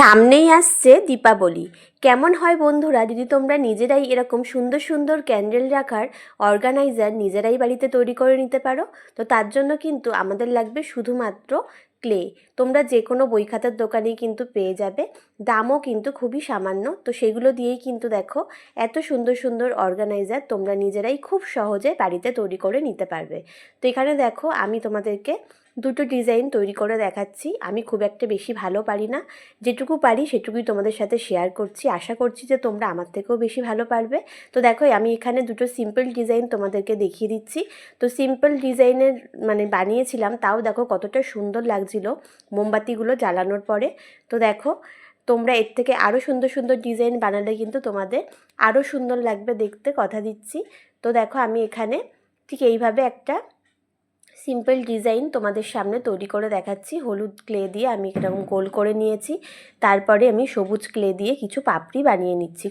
সামনেই আসছে দীপাবলি। কেমন হয় বন্ধুরা, যদি তোমরা নিজেরাই এরকম সুন্দর সুন্দর ক্যান্ডেল রাখার অর্গানাইজার নিজেরাই বাড়িতে তৈরি করে নিতে পারো, তো তার জন্য কিন্তু আমাদের লাগবে শুধুমাত্র ক্লে তোমরা যে কোনো বই খাতার দোকানেই কিন্তু পেয়ে যাবে। দামও কিন্তু খুবই সামান্য, তো সেগুলো দিয়েই কিন্তু দেখো এত সুন্দর সুন্দর অর্গানাইজার তোমরা নিজেরাই খুব সহজে বাড়িতে তৈরি করে নিতে পারবে। তো এখানে দেখো আমি তোমাদেরকে দুটো ডিজাইন তৈরি করে দেখাচ্ছি। আমি খুব একটা বেশি ভালো পারি না। যেটুকু পারি সেটুকুই তোমাদের সাথে শেয়ার করছি। আশা করছি যে তোমরা আমার থেকেও বেশি ভালো পারবে। তো দেখো, আমি এখানে দুটো সিম্পল ডিজাইন তোমাদেরকে দেখিয়ে দিচ্ছি। তো সিম্পল ডিজাইনের মানে বানিয়েছিলাম, তাও দেখো কতটা সুন্দর লাগছিল মোমবাতিগুলো জ্বালানোর পরে। তো দেখো, তোমরা এর থেকে আরও সুন্দর সুন্দর ডিজাইন বানালে কিন্তু তোমাদের আরও সুন্দর লাগবে দেখতে, কথা দিচ্ছি। তো দেখো, আমি এখানে ঠিক এইভাবে একটা সিম্পল ডিজাইন তোমাদের সামনে তৈরি করে দেখাচ্ছি। হলুদ ক্লে দিয়ে আমি এরকম গোল করে নিয়েছি। তারপরে আমি সবুজ ক্লে দিয়ে কিছু পাপড়ি বানিয়ে নিচ্ছি।